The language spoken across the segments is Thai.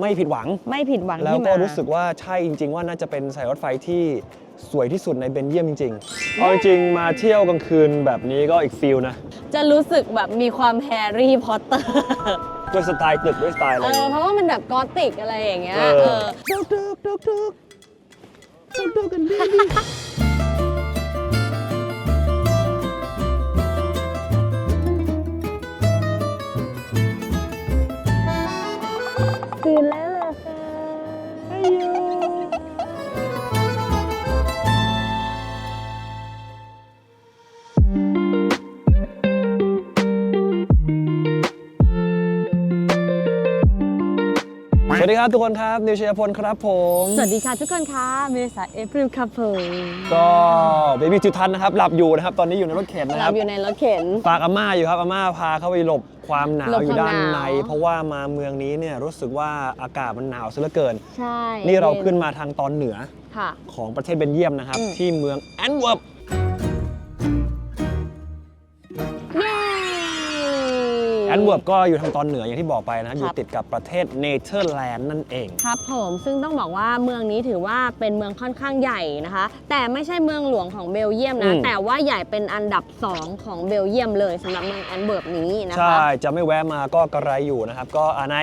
ไม่ผิดหวัง ไม่ผิดหวังแล้วที่ก็มา รู้สึกว่าใช่จริง ๆ ว่าน่าจะเป็นสายรถไฟที่สวยที่สุดในเบนเยียมจริงๆเอาจริงๆมาเที่ยวกลางคืนแบบนี้ก็อีกฟิลนะจะรู้สึกแบบมีความแฮร์รี่พอตเตอร์ด้วยสไตล์ตึกด้วยสไตล์อะไรเออย่างอเงี้ยเพราะว่ามันแบบกอติกอะไรอย่างเงี้ยเอเอออดึกดึกดึกดึกดึกดึกกันดี ดี วเหรอคะสวัสดีครับทุกคนครับนิวเชียพลครับผม สวัสดีค่ะทุกคนค่ะเมษาเอพริลครับผมก็เบบี้จุทันนะครับหลับอยู่นะครับตอนนี้อยู่ในรถเข็นนะคเรารับอยู่ในรถเข็น ฝากอาม่าอยู่ครับอาม่าพาเข้าไปหลบความหนาหลวบอยู่ด้านความหใน นาว เพราะว่ามาเมืองนี้เนี่ยรู้สึกว่าอากาศมันหนาวซะเหลือเกิน ใช่นี่เราขึ้นมาทางตอนเหนือค่ะ ของประเทศเบนเยียมนะครับ อืม ที่เมืองแอนเวิร์ป นเวิร์ปก็อยู่ทางตอนเหนืออย่างที่บอกไปนะครับอครัยู่บติดกับประเทศเนเธอร์แลนด์นั่นเอง ครับผมซึ่งต้องบอกว่าเมืองนี้ถือว่าเป็นเมืองค่อนข้างใหญ่นะคะ แต่ไม่ใช่เมืองหลวงของเบลเยียมนะ อืม แต่ว่าใหญ่เป็นอันดับ 2 ของเบลเยียมเลยสำหรับเมืองแอนเบิร์กนี้นะคะใช่จะไม่แวะมาก็กระไรอยู่นะครับ ก็อ่าไหน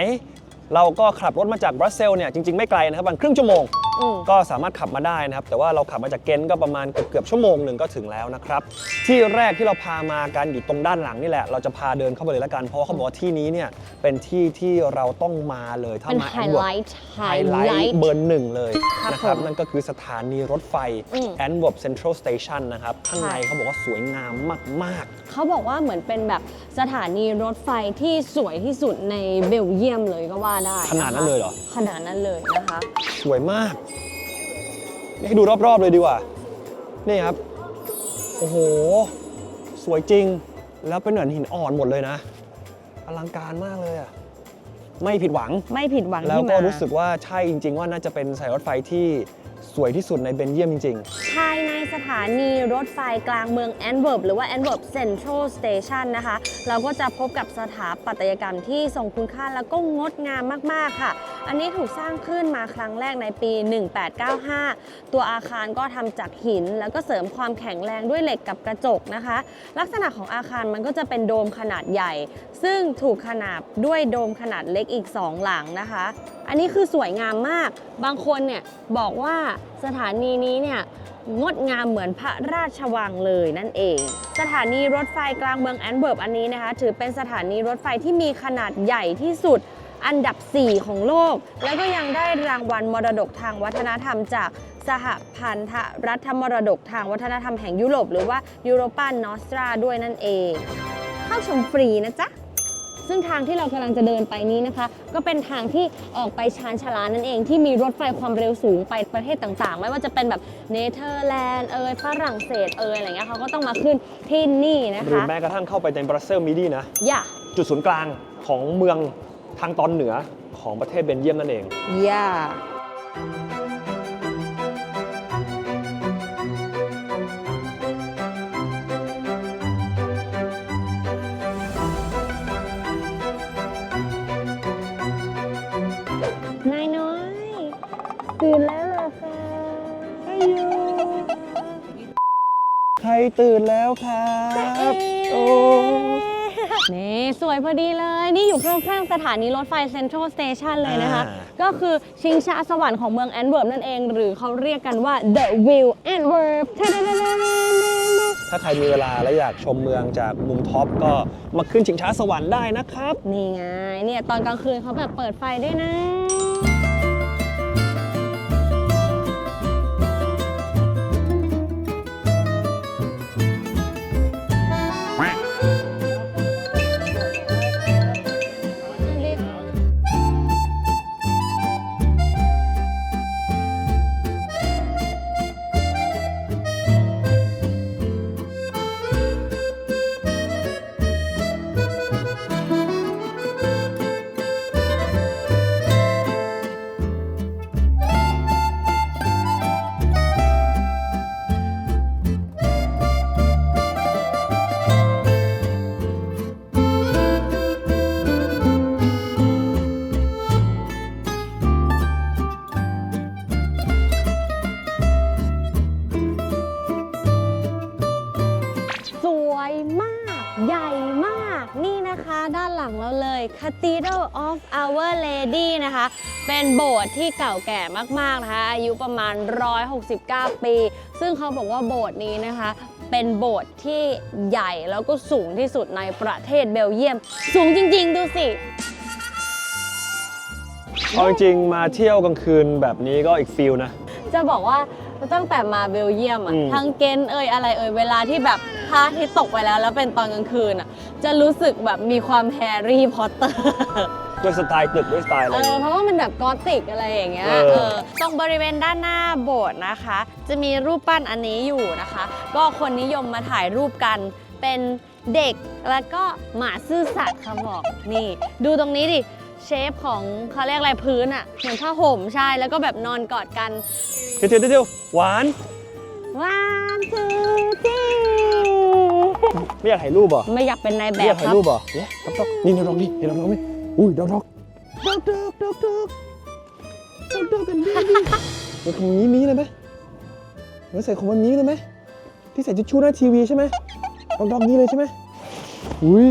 เราก็ขับรถมาจากบรัสเซลส์เนี่ยจริง ๆ ไม่ไกลนะครับประมาณครึ่งชั่วโมง อืม ก็สามารถขับมาได้นะครับ แต่ว่าเราขับมาจากเกนต์ก็ประมาณเกือบเกือบชั่วโมงหนึ่งก็ถึงแล้วนะครับ ที่แรกที่เราพามากันอยู่ตรงด้านหลังนี่แหละ เราจะพาเดินเข้าไปเลยละกัน เพราะว่าเขาบอกว่าที่นี้เนี่ยเป็นที่ที่เราต้องมาเลยถ้าเป็นมาไฮแอนเวิไลร์ท์ไฮไลท์เบอร์หนึ่งเลยครับนะครับผมนั่นก็คือสถานีรถไฟอืม แอนเวิร์ปเซ็นทรัลสเตชันนะครับ ข้างในค่ะเขาบอกว่าสวยงามมากเขาบอกว่าเหมือนเป็นแบบสถานีรถไฟที่สวยที่สุดในเบลเยียมเลยก็ว่าได้ะคะขนาดนั้นเลยเหรอ ขนาดนั้นเลยนะคะๆสวยมากนี่ ให้ดูรอบๆเลยดีกว่า นี่ครับ โอ้โห สวยจริง แล้วเป็นเหมือนหินอ่อนหมดเลยนะ อลังการมากเลยอะไม่ผิดหวัง ไม่ผิดหวังแล้วที่ก็มารู้สึกว่าใช่จริง ๆ ว่าน่าจะเป็นสายรถไฟที่ สวยที่สุดในเบนเยียมจริงภายในสถานีรถไฟกลางเมืองแอนเวิร์ปหรือว่าแอนเวิร์ปเซ็นทรัลสเตชันนะคะ เราก็จะพบกับสถาปัตยกรรมที่ทรงคุณค่าแล้วก็งดงามมาก ๆ ค่ะ อันนี้ถูกสร้างขึ้นมาครั้งแรกในปี 1895 ตัวอาคารก็ทำจากหิน แล้วก็เสริมความแข็งแรงด้วยเหล็กกับกระจกนะคะ ลักษณะของอาคารมันก็จะเป็นโดมขนาดใหญ่ ซึ่งถูกขนาบด้วยโดมขนาดเล็กอีก 2 หลังนะคะ อันนี้คือสวยงามมาก บางคนเนี่ยบอกว่าสถานีนี้เนี่ยงดงามเหมือนพระราชวังเลยนั่นเอง สถานีรถไฟกลางเมืองแอนเวิร์ปอันนี้นะคะ ถือเป็นสถานีรถไฟที่มีขนาดใหญ่ที่สุดอันดับ 4 ของโลก แล้วก็ยังได้รางวัลมรดกทางวัฒนธรรมจากสหพันธรัฐมรดกทางวัฒนธรรมแห่งยุโรป หรือว่ายูโรปานอสตราด้วยนั่นเอง เข้าชมฟรีนะจ๊ะ ซึ่งทางที่เรากำลังจะเดินไปนี้นะคะ ก็เป็นทางที่ออกไปชานชาลานั่นเองที่มีรถไฟความเร็วสูงไปประเทศต่างๆ ไม่ว่าจะเป็นแบบเนเธอร์แลนด์เอยฝรั่งเศสเอยอะไรเงี้ยเขาก็ต้องมาขึ้นที่นี่นะๆหรือคะแม้กระทั่งเข้าไปในบรัสเซลส์มิดีนะอย่าจุดศูนย์กลางของเมืองทางตอนเหนือของประเทศเบนเยียมนั่นเองอย่าน้ ตื่นแล้วเหรอคะใครตื่นแล้วครับ โอ้ นี่สวยพอดีเลย นี่อยู่ข้างๆสถานีรถไฟเซ็นทรัลสเตชันเลยนะคะก็คือชิงช้าสวรรค์ของเมืองแอนเวิร์ปนั่นเอง หรือเขาเรียกกันว่า The Wheel Antwerp ถ้าใครมีเวลาและอยากชมเมืองจากมุมท็อปก็มาขึ้นชิงช้าสวรรค์ได้นะครับ นี่ไง เนี่ยตอนกลางคืนเขาแบบเปิดไฟด้วยนะ Cathedral of Our Lady นะคะ เป็นโบสถ์ที่เก่าแก่มาก ๆ นะคะ อายุประมาณ 169 ปี ซึ่งเขาบอกว่าโบสถ์นี้นะคะ เป็นโบสถ์ที่ใหญ่แล้วก็สูงที่สุดในประเทศเบลเยียม สูงจริง ๆ ดูสิเอาจริงๆมาเที่ยวกลางคืนแบบนี้ก็อีกฟิลนะ จะบอกว่าตั้งแต่มาเบลเยียมอะอืม ทั้งเกนเอยอะไรเอยเวลาที่แบบพ ระอาทิตย์ตกไปแล้ว แล้วเป็นตอนกลางคืนอะจะรู้สึกแบบมีความแฮร์รี่พอตเตอร์ ด้วยสไตล์ตึกด้วยสไตล์อะไร เออเพราะว่ามันแบบกอติกอะไรอย่างเงี้ยเออ เออตรงบริเวณด้านหน้าโบสถ์นะคะ จะมีรูปปั้นอันนี้อยู่นะคะ ก็คนนิยมมาถ่ายรูปกันเป็นเด็กแล้วก็หมาซื่อสัตย์ค่ะบอกนี่ ดูตรงนี้ดิเชฟของเขาเรียกอะไรพื้นอะเหมือนผ้าห่มใช่แล้วก็แบบนอนกอดกันเดี๋ยวเดี๋ยวเดี๋ยวหวาน one two three ไม่อยากถ่ายรูปเหรอไม่อยากเป็นนายแบไม่อยาบกคถ่ายรับรูปเหรอเนี่ยดอกดอกนี่ดอกดอกนี่เห็นดอกดอกไหมอุ้ยดอกดอกดอกดอกดอกดอกดอกดอกกันดีดีมันคงมีมีเลยไหมมันใส่ของมันมีเลยไหมที่ใส่ทิชชู่หน้าทีวีใช่ไหมดอกดอกนี้เลยใช่ไหมอุ้ย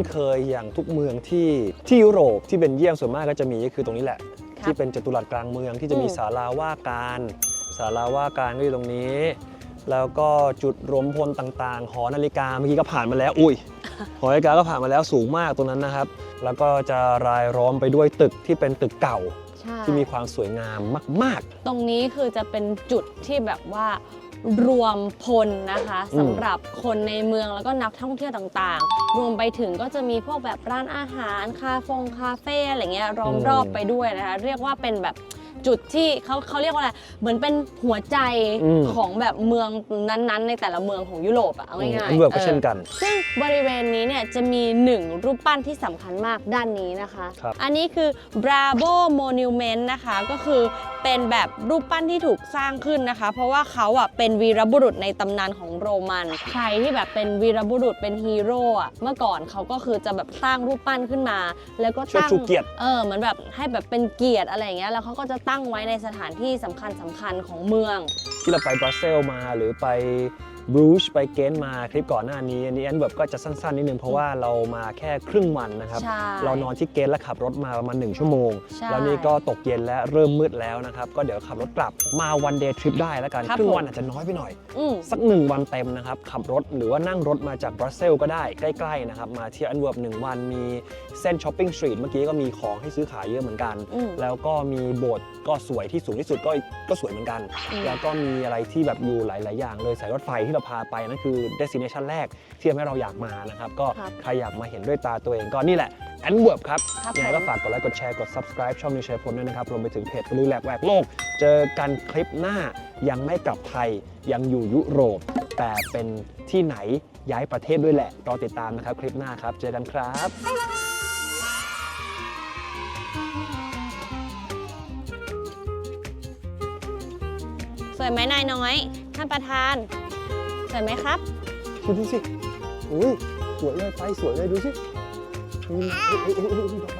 นเคยอย่างทุกเมืองที่ที่ยุโรปที่เป็นเยี่ยมส่วนมากก็จะมีก็คือตรงนี้แหละ ครับที่เป็นจัตุรัสกลางเมืองที่จะมีอืม ศาลาว่าการศาลาว่าการก็อยู่ตรงนี้ แล้วก็จุดรวมพลต่างๆ หอนาฬิกาเมื่อกี้ก็ผ่านมาแล้ว อุ้ย หอนาฬิกาก็ผ่านมาแล้วสูงมากตรงนั้นนะครับ แล้วก็จะรายล้อมไปด้วยตึกที่เป็นตึกเก่าใช่ ที่มีความสวยงามมาก ตรงนี้คือจะเป็นจุดที่แบบว่า รวมพลนะคะอืมสำหรับคนในเมืองแล้วก็นักท่องเที่ยวต่างๆ รวมไปถึงก็จะมีพวกแบบร้านอาหาร คาเฟงคาเฟ่อะไรเงี้ยล้อมอืมรอบไปด้วยนะคะ เรียกว่าเป็นแบบ จุดที่เขาเขาเรียกว่าอะไร เหมือนเป็นหัวใจอืม ของแบบเมืองนั้นๆ ในแต่ละเมืองของยุโรปอะเอาๆอืมง่ายอันเวิร์กก็เช่นกัน ซึ่งบริเวณนี้เนี่ยจะมีหนึ่งรูปปั้นที่สำคัญมากด้านนี้นะคะ ครับ อันนี้คือ Bravo Monument นะคะ ก็คือเป็นแบบรูปปั้นที่ถูกสร้างขึ้นนะคะ เพราะว่าเขาอะเป็นวีรบุรุษในตำนานของโรมัน ใครที่แบบเป็นวีรบุรุษเป็นฮีโร่อะเมื่อก่อนเขาก็คือจะแบบสร้างรูปปั้นขึ้นมา แล้วก็ช่วยตั้ง ชูเกียรติ เออเหมือนแบบให้แบบเป็นเกียรติอะไรอย่างเงี้ยแล้วเขาก็จะตั้งไว้ในสถานที่สำคัญสำคัญของเมือง ที่เราไปบรัสเซลมาหรือไป บรูชไปเกนต์มาคลิปก่อนหน้านี้อันนี้แอนเวิร์บก็จะสั้นๆ นิดนึง เพราะว่าเรามาแค่ครึ่งวันนะครับ ใช่เรานอนที่เกนต์แล้วขับรถมาประมาณ1ชั่วโมง ใช่แล้วนี่ก็ตกเย็นและเริ่มมืดแล้วนะครับ ก็เดี๋ยวขับรถกลับมาวันเดย์ทริปได้แล้วกันครับครึ่งผมวันอาจจะน้อยไปหน่อย อืม สักหนึ่งวันเต็มนะครับ ขับรถหรือว่านั่งรถมาจากบรัสเซลส์ก็ได้ใกล้ๆนะครับ มาเที่ยวแอนเวิร์บหนึ่งวันมีเส้นช้อปปิ้งสตรีทเมื่อกี้ก็มีของให้ซื้อขายเยอะเหมือนกัน อืมแล้วก็มีโบสถ์ก็สวยที่สูงที่สุดก็ก็สวยเหมือนกัน อืม แล้วก็มีอะไรที่แบบอยู่หลาย ๆ อย่างเลยสายรถไฟที่เราพาไปนั่นคือ destination แรกที่ทำให้เราอยากมานะครับ ก็ครับใครอยากมาเห็นด้วยตาตัวเองก็นี่แหละแอนเวิร์บครับครับยังไงผมก็ฝากกดไลค์กดแชร์กด subscribe ช่องนิวเชฟพลด้วยนะครับรวมไปถึงเพจรู้แหลกแหวกโลก เจอกันคลิปหน้ายังไม่กลับไทยยังอยู่ยุโรป แต่เป็นที่ไหนย้ายประเทศด้วยแหละรอติดตามนะครับคลิปหน้าครับ เจอกันครับสวยไหมนายน้อย ท่านประธาน สวยไหมครับดูสิอุ้ยสวยเลยไฟสวยเลยดูสิอุ้ยอุ้ยอุ้ยอุ้ยอุ้ยดอกไม้